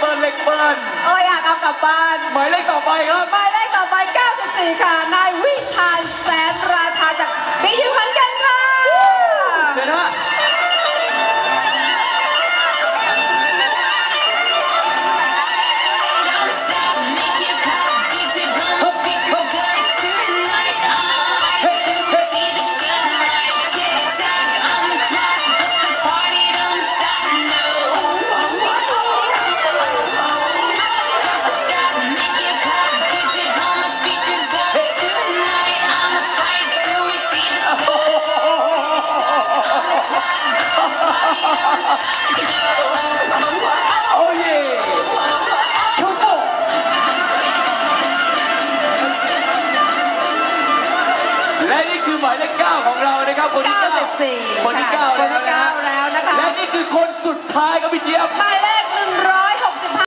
เบิร์นเล็กเบิร์นโอ้ยอยากเอากลับบ้าน หมายเลขต่อไปครับ หมายเลขต่อไป 94 ค่ะ นายวิชานแสนราชาจากบียูเหมือนกันค่ะเชิญฮะ และนี่คือหมายเลขเก้าของเรานะครับคนที่เก้า94คนที่เก้าคนที่แล้วนะ9แล้วนะคะและนี่คือคนสุดท้ายครับพี่เจี๊ยบหมายเลข